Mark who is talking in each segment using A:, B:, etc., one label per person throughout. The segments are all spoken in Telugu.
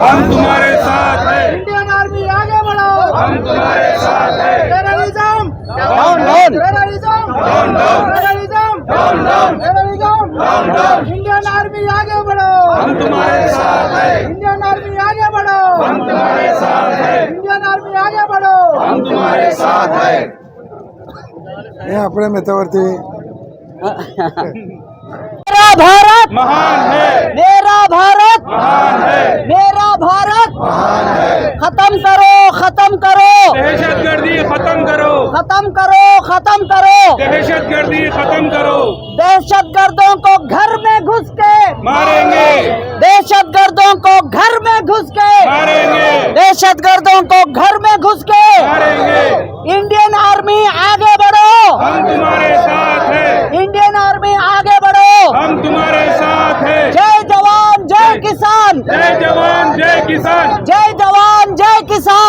A: ہم
B: تمہارے ساتھ ہیں۔
A: انڈین آرمی آگے بڑھاؤ۔ ہم تمہارے
B: ساتھ
A: ہیں۔ ٹیرریزم ڈاؤن ٹیررزم ہے یہ
B: اپنے
A: متورتی میرا بھارت مہان ہے میرا
B: بھارت
A: مہان ہے میرا بھارت
B: مہان ہے ختم کرو
A: ختم کرو دہشت گردی
B: ختم کرو ختم کرو
A: ختم کرو دہشت گردی
B: ختم کرو دہشت گردوں
A: کو گھر میں گھس
B: کے ماریں گے
A: دہشت
B: گردوں
A: کو گھر میں
B: گھس کے ماریں گے
A: دہشت گردوں کو گھر
B: میں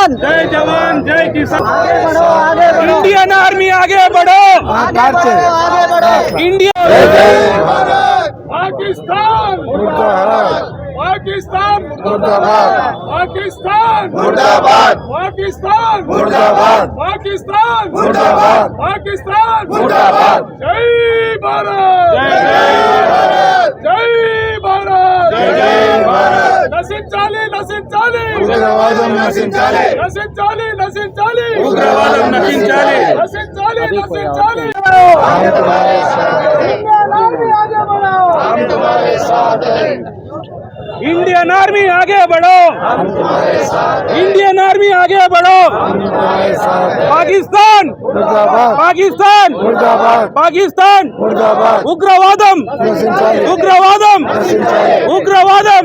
B: جوان! جائے جوان
C: جائے
B: کسان!
C: انڈین
B: آرمی
C: آگے
B: بڑھو!
C: انڈیا
B: پاکستان پاکستان پاکستان پاکستان پاکستان پاکستان!
C: پاکستان جے بھارت!
B: నశించాలి నశించాలి
C: ఉగ్రవాదం నశించాలి
B: నశించాలి నశించాలి
C: ఉగ్రవాదం నశించాలి
B: నశించాలి నశించాలి
A: इंडियन आर्मी आगे बढ़ो
B: इंडियन आर्मी आगे बढ़ो इंडियन आर्मी आगे बढ़ो पाकिस्तान
C: मुर्दाबाद
B: पाकिस्तान
C: मुर्दाबाद
B: पाकिस्तान
C: मुर्दाबाद
B: ఉగ్రవాదం
C: నశించాలి.
B: ఉగ్రవాదం
C: నశించాలి.
B: ఉగ్రవాదం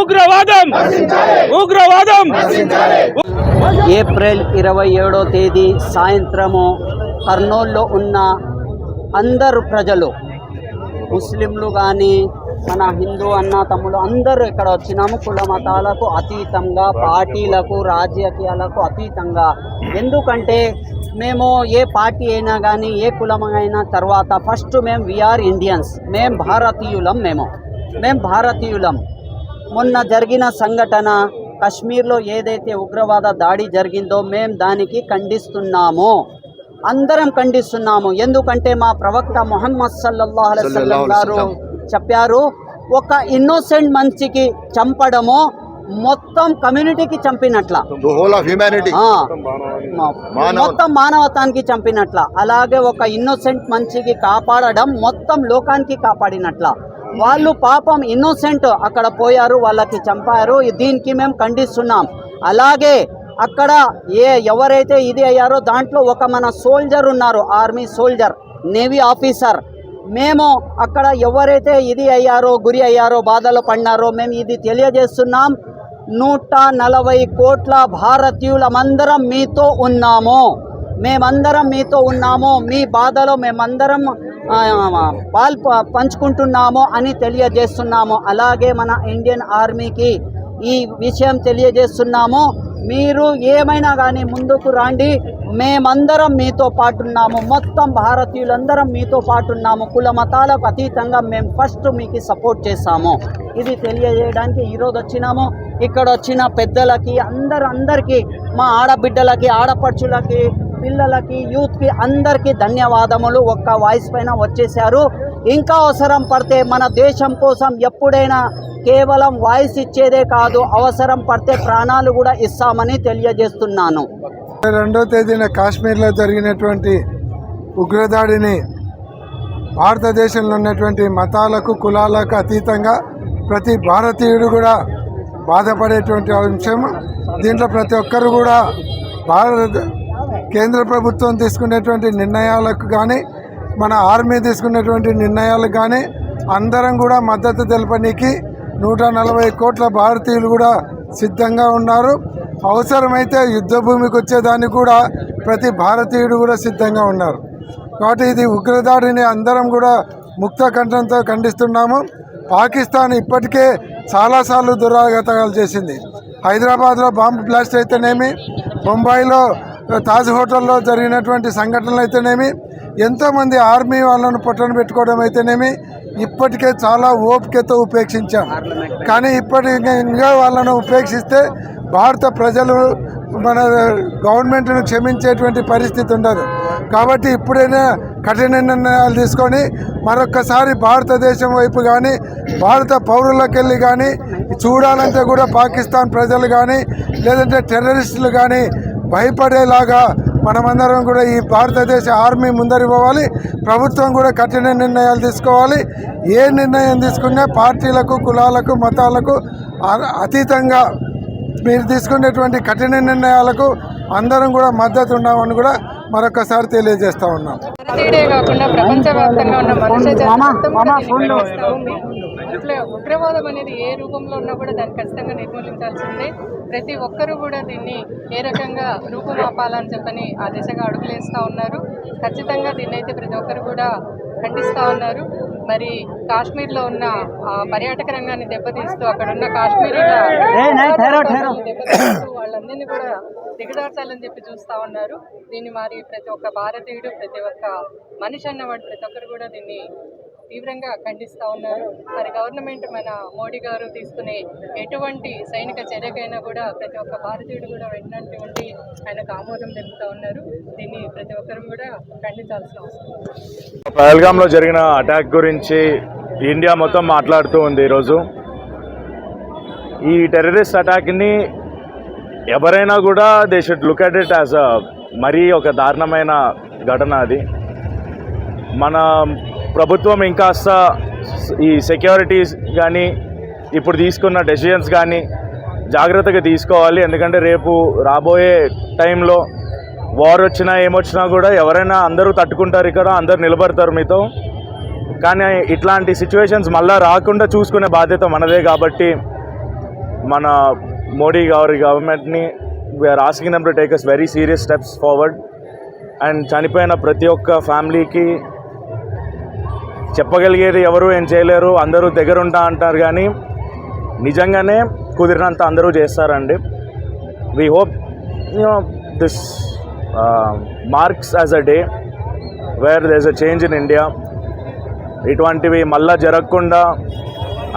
B: ఉగ్రవాదం ఉగ్రవాదం
D: ఏప్రిల్ ఇరవై ఏడో తేదీ సాయంత్రము కర్నూల్లో ఉన్న అందరు ప్రజలు ముస్లింలు కానీ మన హిందూ అన్న తమ్ముడు అందరూ ఇక్కడ వచ్చినాము కుల మతాలకు అతీతంగా పార్టీలకు రాజకీయాలకు అతీతంగా. ఎందుకంటే మేము ఏ పార్టీ అయినా కానీ ఏ కులమైనా తర్వాత ఫస్ట్ మేము వీఆర్ ఇండియన్స్ మేము భారతీయులం మేము. మేము భారతీయులం. మొన్న జరిగిన సంఘటన కశ్మీర్లో ఏదైతే ఉగ్రవాద దాడి జరిగిందో మేము దానికి ఖండిస్తున్నాము. అందరం ఖండిస్తున్నాము. ఎందుకంటే మా ప్రవక్త మొహమ్మద్ సల్లల్లాహు అలైహి వసల్లం గారు చెప్పారు. ఒక ఇన్నోసెంట్ మనిషికి చంపడము మొత్తం కమ్యూనిటీకి చంపినట్ల. మొత్తం మానవతానికి చంపినట్ల. అలాగే ఒక ఇన్నోసెంట్ మనిషికి కాపాడడం మొత్తం లోకానికి కాపాడినట్ల. వాళ్ళు పాపం ఇన్నోసెంట్ అక్కడ పోయారు వాళ్ళకి చంపారు. దీనికి మేము ఖండిస్తున్నాం. అలాగే అక్కడ ఏ ఎవరైతే ఇది అయ్యారో దాంట్లో ఒక మన సోల్జర్ ఉన్నారు ఆర్మీ సోల్జర్ నేవీ ఆఫీసర్ మేము అక్కడ ఎవరైతే ఇది అయ్యారో గురి అయ్యారో బాధలు పడినారో మేము ఇది తెలియజేస్తున్నాం. నూట నలభై కోట్ల భారతీయులమందరం మీతో ఉన్నాము. మేమందరం మీతో ఉన్నాము. మీ బాధలో మేమందరం ఆ, పాల్ పంచుకుంటున్నాము అని తెలియజేస్తున్నాము. అలాగే మన ఇండియన్ ఆర్మీకి ఈ విషయం తెలియజేస్తున్నాము. మీరు ఏమైనా కానీ ముందుకు రాండి. మేమందరం మీతో పాటున్నాము. మొత్తం భారతీయులందరం మీతో పాటున్నాము. కుల మతాలకు అతీతంగా మేము ఫస్ట్ మీకు సపోర్ట్ చేశాము. ఇది తెలియజేయడానికి ఈరోజు వచ్చినాము. ఇక్కడ వచ్చిన పెద్దలకి అందరు అందరికీ మా ఆడబిడ్డలకి ఆడపడుచులకి పిల్లలకి యూత్కి అందరికీ ధన్యవాదములు. ఒక్క వాయిస్ పైన వచ్చేసారు ఇంకా అవసరం పడితే మన దేశం కోసం ఎప్పుడైనా కేవలం వాయిస్ ఇచ్చేదే కాదు అవసరం పడితే ప్రాణాలు కూడా ఇస్తామని తెలియజేస్తున్నాను.
C: రెండో తేదీన కాశ్మీర్లో జరిగినటువంటి ఉగ్రదాడిని భారతదేశంలో ఉన్నటువంటి మతాలకు కులాలకు అతీతంగా ప్రతి భారతీయుడు కూడా బాధపడేటువంటి అంశం. దీంట్లో ప్రతి ఒక్కరు కూడా భారత కేంద్ర ప్రభుత్వం తీసుకునేటువంటి నిర్ణయాలకు కానీ మన ఆర్మీ తీసుకునేటువంటి నిర్ణయాలకు కానీ అందరం కూడా మద్దతు తెలపనీకి నూట నలభై కోట్ల భారతీయులు కూడా సిద్ధంగా ఉన్నారు. అవసరమైతే యుద్ధ భూమికి వచ్చేదానికి కూడా ప్రతి భారతీయుడు కూడా సిద్ధంగా ఉన్నారు. కాబట్టి ఇది ఉగ్రదాడిని అందరం కూడా ముక్త కంఠంతో ఖండిస్తున్నాము. పాకిస్తాన్ ఇప్పటికే చాలాసార్లు దురాగతాలు చేసింది. హైదరాబాద్లో బాంబు బ్లాస్ట్ అయితేనేమి బొంబాయిలో తాజ్ హోటల్లో జరిగినటువంటి సంఘటనలు అయితేనేమి ఎంతోమంది ఆర్మీ వాళ్ళను పొట్టను పెట్టుకోవడం అయితేనేమి ఇప్పటికే చాలా ఓపికతో ఉపేక్షించాం. కానీ ఇప్పటి ఇంకా వాళ్ళను ఉపేక్షిస్తే భారత ప్రజలు మన గవర్నమెంట్ను క్షమించేటువంటి పరిస్థితి ఉండదు. కాబట్టి ఇప్పుడైనా కఠిన నిర్ణయాలు తీసుకొని మరొక్కసారి భారతదేశం వైపు కానీ భారత పౌరులకెళ్ళి కానీ చూడాలంటే కూడా పాకిస్తాన్ ప్రజలు కానీ లేదంటే టెర్రరిస్టులు కానీ భయపడేలాగా మనమందరం కూడా ఈ భారతదేశ ఆర్మీ ముందరి పోవాలి. ప్రభుత్వం కూడా కఠిన నిర్ణయాలు తీసుకోవాలి. ఏ నిర్ణయం తీసుకున్నా పార్టీలకు కులాలకు మతాలకు అతీతంగా మీరు తీసుకునేటువంటి కఠిన నిర్ణయాలకు అందరం కూడా మద్దతు ఉన్నామని కూడా మరొకసారి తెలియజేస్తా ఉన్నాం.
E: ఉగ్రవాదం అనేది ఏ రూపంలో ఉన్నా కూడా దాన్ని ఖచ్చితంగా నిర్మూలించాల్సిందే. ప్రతి ఒక్కరూ కూడా దీన్ని ఏ రకంగా రూపుమాపాలని చెప్పని ఆ దిశగా అడుగులేస్తూ ఉన్నారు ఖచ్చితంగా దీన్ని అయితే ప్రతి ఒక్కరు కూడా ఖండిస్తూ ఉన్నారు మరి కాశ్మీర్లో ఉన్న ఆ, పర్యాటక రంగాన్ని దెబ్బతీస్తూ అక్కడ ఉన్న దెబ్బతీస్తూ వాళ్ళందరినీ కూడా దిగదార్చాలని చెప్పి చూస్తా ఉన్నారు దీన్ని మరి ప్రతి ఒక్క భారతీయుడు ప్రతి ఒక్క మనిషి అన్నవాడు ప్రతి ఒక్కరు కూడా దీన్ని తీవ్రంగా ఖండిస్తూ ఉన్నారు. మరి గవర్నమెంట్ మన మోడీ గారు తీసుకునే ఎటువంటి సైనిక చర్యకైనా కూడా ప్రతి ఒక్క భారతీయుడు కూడా వెంటనే ఉండి ఆయనకు ఆమోదం తెలుపుతూ ఉన్నారు. దీన్ని ప్రతి ఒక్కరూ కూడా ఖండించాల్సిన అవసరం ఉంది.
F: పహల్గామ్లో జరిగిన అటాక్ గురించి ఇండియా మొత్తం మాట్లాడుతూ ఉంది ఈరోజు. ఈ టెర్రరిస్ట్ అటాక్ని ఎవరైనా కూడా they should look at it as a మరీ ఒక దారుణమైన ఘటన అది. మన ప్రభుత్వం ఇంకాస్త ఈ సెక్యూరిటీస్ కానీ ఇప్పుడు తీసుకున్న డెసిషన్స్ కానీ జాగ్రత్తగా తీసుకోవాలి. ఎందుకంటే రేపు రాబోయే టైంలో వార్ వచ్చినా ఏమొచ్చినా కూడా ఎవరైనా అందరూ తట్టుకుంటారు ఇక్కడ అందరు నిలబడతారు మీతో. కానీ ఇట్లాంటి సిచ్యువేషన్స్ మళ్ళీ రాకుండా చూసుకునే బాధ్యత మనదే కాబట్టి మన మోడీ గారి గవర్నమెంట్ని we're asking them to take us very serious steps forward and చనిపోయిన ప్రతి ఒక్క ఫ్యామిలీకి చెప్పగలిగేది ఎవరు ఏం చేయలేరు అందరూ దగ్గర ఉంటా అంటారు కానీ నిజంగానే కుదిరినంత అందరూ చేస్తారండి. We hope you know this marks as a day where there's a change in India ఇటువంటివి మళ్ళా జరగకుండా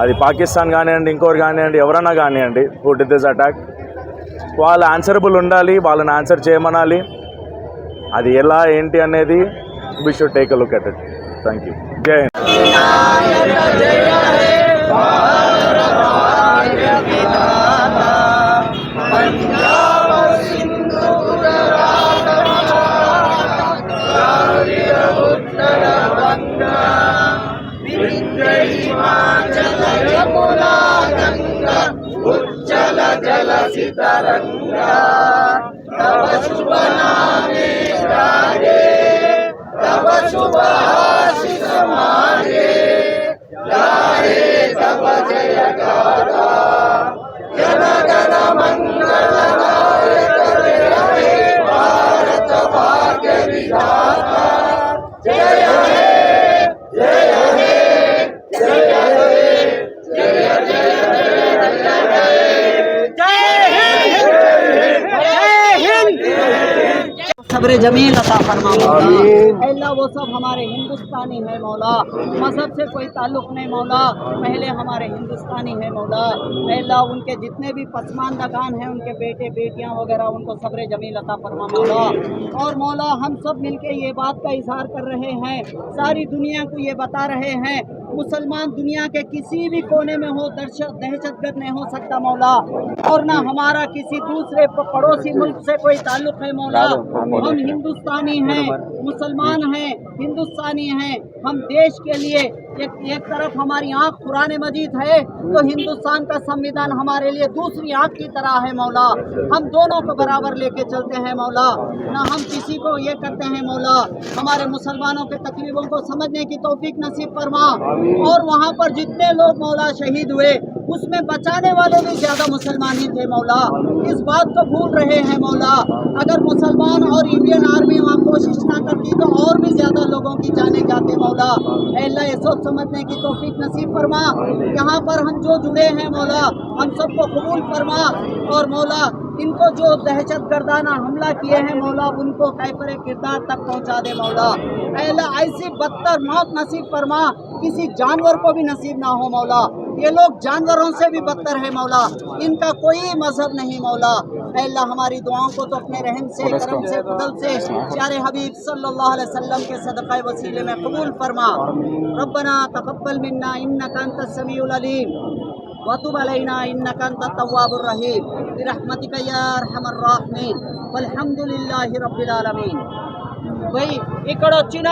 F: అది పాకిస్తాన్ కానివ్వండి ఇంకోరు కానివ్వండి ఎవరైనా కానివ్వండి హూ డి దిస్ అటాక్ వాళ్ళు ఆన్సరబుల్ ఉండాలి వాళ్ళని ఆన్సర్ చేయమనాలి. అది ఎలా ఏంటి అనేది we should take a look at it thank you again. صبر
D: جمیل عطا فرما مولا اے اللہ وہ سب ہمارے ہندوستانی ہیں مولا۔ مذہب سے کوئی تعلق نہیں مولا۔ پہلے ہمارے ہندوستانی ہیں مولا۔ اے اللہ ان کے جتنے بھی پسماندہ خان ہیں ان کے بیٹے بیٹیاں وغیرہ ان کو صبر جمیل عطا فرما مولا۔ اور مولا ہم سب مل کے یہ بات کا اظہار کر رہے ہیں۔ ساری دنیا کو یہ بتا رہے ہیں۔ مسلمان دنیا کے کسی بھی کونے میں ہو دہشت گرد نہیں ہو سکتا مولا۔ اور نہ ہمارا کسی دوسرے پڑوسی ملک سے کوئی تعلق ہے مولا۔ ہم ہندوستانی ہیں مسلمان ہیں۔ ہندوستانی ہیں، ہم دیش کے لیے ایک ایک طرف ہماری آنکھ قرآن مجید ہے تو ہندوستان کا سمیدان ہمارے لیے دوسری آنکھ کی طرح ہے مولا۔ ہم دونوں کو برابر لے کے چلتے ہیں مولا۔ نہ ہم کسی کو یہ کرتے ہیں مولا۔ ہمارے مسلمانوں کے تقریبوں کو سمجھنے کی توفیق نصیب فرما۔ اور وہاں پر جتنے لوگ مولا شہید ہوئے اس میں بچانے والے بھی زیادہ مسلمان ہی تھے مولا۔ اس بات کو بھول رہے ہیں مولا۔ اگر مسلمان اور انڈین آرمی وہاں کوشش نہ کرتی تو اور بھی زیادہ لوگوں کی جانے جاتے مولا۔ اے اللہ، یہ سوچ سمجھنے کی توفیق نصیب فرما۔ یہاں پر ہم جو جڑے ہیں مولا، ہم سب کو قبول فرما۔ اور مولا، ان کو جو دہشت گردانہ حملہ کیے ہیں مولا، ان کو کیفر کردار تک پہنچا دے مولا۔ اے اللہ، ایسی بدتر موت نصیب فرما۔ کسی جانور کو بھی نصیب نہ ہو مولا۔ یہ لوگ جانوروں سے بھی بدتر ہیں مولا۔ ان کا کوئی مذہب نہیں مولا۔ اے اللہ ہماری دعاؤں کو تو اپنے رحم سے کرم سے فضل سے پیارے حبیب صلی اللہ علیہ وسلم کے صدقہ وسیلے میں قبول فرما۔ ربنا تقبل منا انك انت السميع العليم وتب علينا انك انت التواب الرحيم برحمتك يا ارحم الراحمين والحمد لله رب العالمين بھائی ఇక్కడ వచ్చిన